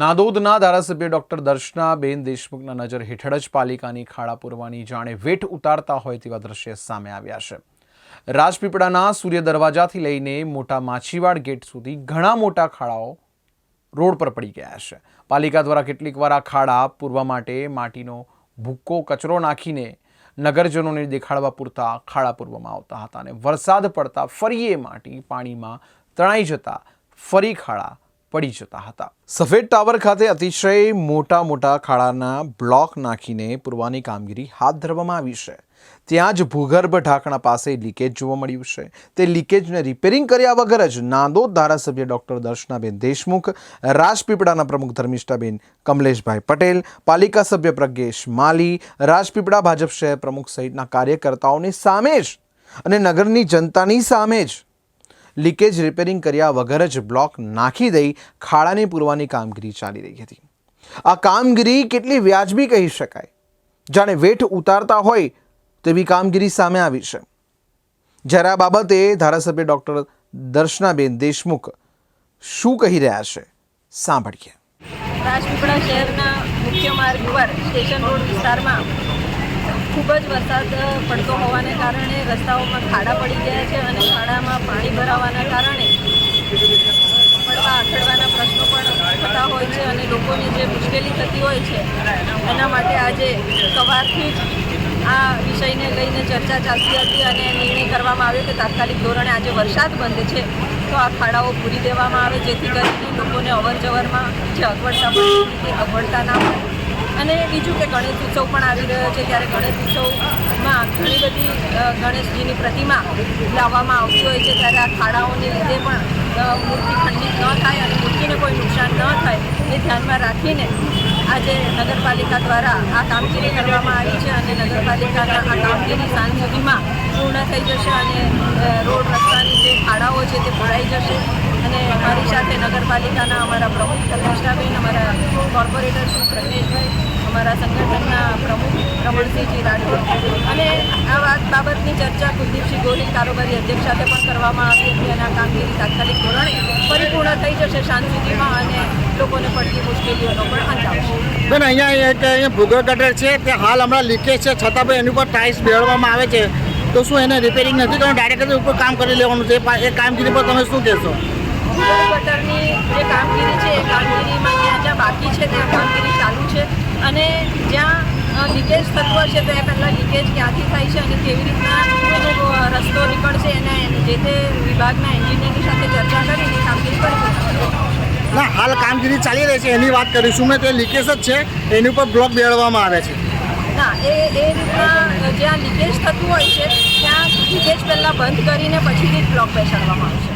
નાદોદના ધારાસભ્ય ડોક્ટર દર્શનાબેન દેશમુખના નજર હેઠળ જ પાલિકાની ખાડા પૂરવાની જાણે વેઠ ઉતારતા હોય તેવા દ્રશ્ય સામે આવ્યા છે. રાજપીપળાના સૂર્ય દરવાજાથી લઈને મોટા માછીવાડ ગેટ સુધી ઘણા મોટા ખાડાઓ રોડ પર પડી ગયા છે. પાલિકા દ્વારા કેટલીકવાર આ ખાડા પૂરવા માટે માટીનો ભૂક્કો, કચરો નાખીને નગરજનોને દેખાડવા પૂરતા ખાડા પૂરવામાં આવતા હતા અને વરસાદ પડતા ફરી એ માટી પાણીમાં તણાઈ જતા ફરી ખાડા પડી જતા હતા. સફેદ ટાવર ખાતે અતિશય મોટા મોટા ખાડાના બ્લોક નાખીને પૂરવાની કામગીરી હાથ ધરવામાં આવી છે. ત્યાં જ ભૂગર્ભ ઢાંકણા પાસે લીકેજ જોવા મળ્યું છે. તે લીકેજને રિપેરિંગ કર્યા વગર જ નાંદોદ ધારાસભ્ય ડોક્ટર દર્શનાબેન દેશમુખ, રાજપીપળાના પ્રમુખ ધર્મિષ્ઠાબેન કમલેશભાઈ પટેલ, પાલિકા સભ્ય પ્રજ્ઞેશ માલી, રાજપીપળા ભાજપ શહેર પ્રમુખ સહિતના કાર્યકર્તાઓની સામે જ અને નગરની જનતાની સામે જ લીકેજ રિપેરિંગ કર્યા વગર જ બ્લોક નાખી દઈ ખાડાને પૂરવાની કામગીરી ચાલી રહી હતી. આ કામગીરી કેટલી વ્યાજબી કહી શકાય. જાણે વેઠ ઉતારતા હોય તેવી કામગીરી સામે આવી છે. જ્યારે આ બાબતે ધારાસભ્ય ડૉક્ટર દર્શનાબેન દેશમુખ શું કહી રહ્યા છે, સાંભળીએ. રાજપીપળા શહેરના મુખ્ય માર્ગ પર સ્ટેશન રોડ વિસ્તારમાં ખૂબ જ વરસાદ પડતો હોવાને કારણે રસ્તાઓમાં ખાડા પડી ગયા છે અને ખાડામાં પાણી ભરાવાના કારણે પડવા અખડવાના પ્રશ્નો પણ થતા હોય છે અને લોકોને જે મુશ્કેલી થતી હોય છે, એના માટે આજે સવારથી જ આ વિષયને લઈને ચર્ચા ચાલતી હતી અને નિર્ણય કરવામાં આવ્યો કે તાત્કાલિક ધોરણે આજે વરસાદ બંધ છે, તો આ ખાડાઓ પૂરી દેવામાં આવે, જેથી કરીને લોકોને અવર જવરમાં જે અગવડતા પડે તે અગવડતા ના પડે. અને બીજું કે ગણેશ ઉત્સવ પણ આવી રહ્યો છે, ત્યારે ગણેશ ઉત્સવમાં ઘણી બધી ગણેશજીની પ્રતિમા લાવવામાં આવતી હોય છે, ત્યારે આ ખાડાઓને લીધે પણ મૂર્તિ ખંડિત ન થાય અને મૂર્તિને કોઈ નુકસાન ન થાય એ ધ્યાનમાં રાખીને આજે નગરપાલિકા દ્વારા આ કામગીરી કરવામાં આવી છે અને નગરપાલિકાના આ કામગીરી સાંજ સુધીમાં પૂર્ણ થઈ જશે અને રોડ રસ્તાની જે ખાડાઓ છે તે ભરાઈ જશે. અને મારી સાથે નગરપાલિકાના અમારા પ્રમુખ કલ્પેશાબેન અમારા કોર્પોરેટર શ્રી પ્રજ્ઞેશભાઈ, અમારા સંગઠનના પ્રમુખ રમણસિંહજી રાઠોડ અને આ વાત બાબતની ચર્ચા કુલદીપસિંહ ગોહિલ કારોબારી અધ્યક્ષ સાથે પણ કરવામાં આવી હતી અને આ કામગીરી તાત્કાલિક ધોરણે પરિપૂર્ણ થઈ જશે શાંત અને લોકોને પડતી મુશ્કેલીઓનો પણ અંત આવશે બેન, અહીંયા એક અહીંયા ભૂગર્ભ ગટર છે તે હાલ હમણાં લીકેજ છે, છતાં પણ એની ઉપર ટાઇલ્સ બેળવામાં આવે છે. તો શું એને રિપેરિંગ નથી કરવાનું? ડાયરેક્ટ ઉપર કામ કરી લેવાનું છે. એ કામગીરી પર તમે શું કહેશો? ગટરની જે કામગીરી છે એ કામગીરીમાં જ્યાં જ્યાં બાકી છે ત્યાં કામગીરી ચાલુ છે. અને જ્યાં લીકેજ તત્વ છે તો એ પહેલાં લીકેજ ક્યાંથી થાય છે અને કેવી રીતના એનો રસ્તો નીકળશે એને જે તે વિભાગના એન્જિનિયરની સાથે ચર્ચા કરીને કામગીરી કરી ના હાલ કામગીરી ચાલી રહી છે એની વાત કરીશું મેં તે લીકેજ જ છે એની ઉપર બ્લોક બેડવામાં આવે છે. ના એ એ રીતના જ્યાં લીકેજ થતું હોય છે ત્યાં લીકેજ પહેલાં બંધ કરીને પછી જ બ્લોક બેસાડવામાં આવશે